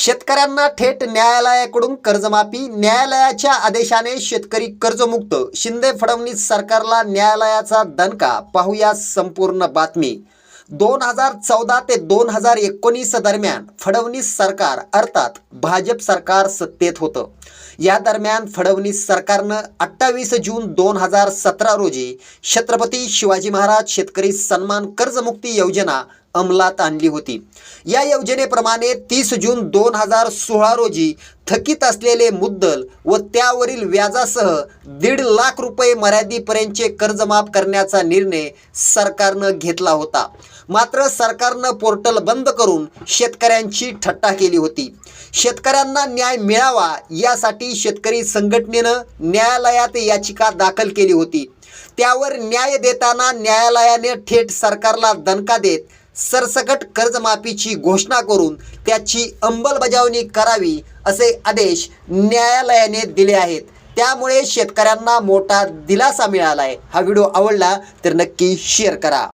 शेतकऱ्यांना थेट न्यायालयाकडून कर्जमाफी न्यायालयाच्या आदेशाने शेतकरी कर्जमुक्त. शिंदे फडणवीस सरकारला न्यायालयाचा दणका. पाहूया संपूर्ण बातमी. दोन हजार चौदा ते दोन हजार एकोणीस दरम्यान फडणवीस सरकार अर्थात भाजप सरकार सत्तेत होतं. या दरम्यान फडणवीस सरकारनं अठ्ठावीस जून दोन हजार सतरा रोजी छत्रपती शिवाजी महाराज शेतकरी सन्मान कर्जमुक्ती योजना अंमलात आणली होती. या योजनेप्रमाणे तीस जून दोन हजार सोळा रोजी थकीत असलेले मुद्दल व त्यावरील व्याजासह दीड लाख रुपये मर्यादेपर्यंतचे कर्ज माफ करण्याचा निर्णय सरकारनं घेतला होता. मात्र सरकारनं पोर्टल बंद करून शेतकऱ्यांची ठट्टा केली होती. शेतकऱ्यांना न्याय मिळावा यासाठी शेतकरी संघटनेनं न्यायालयात याचिका दाखल केली होती. त्यावर न्याय देताना न्यायालयाने थेट सरकारला दणका देत सरसकट कर्जमाफीची घोषणा करून त्याची अंमलबजावणी करावी असे आदेश न्यायालयाने दिले आहेत. त्यामुळे शेतकऱ्यांना मोठा दिलासा मिळाला आहे हा व्हिडिओ आवडला तर नक्की शेअर करा.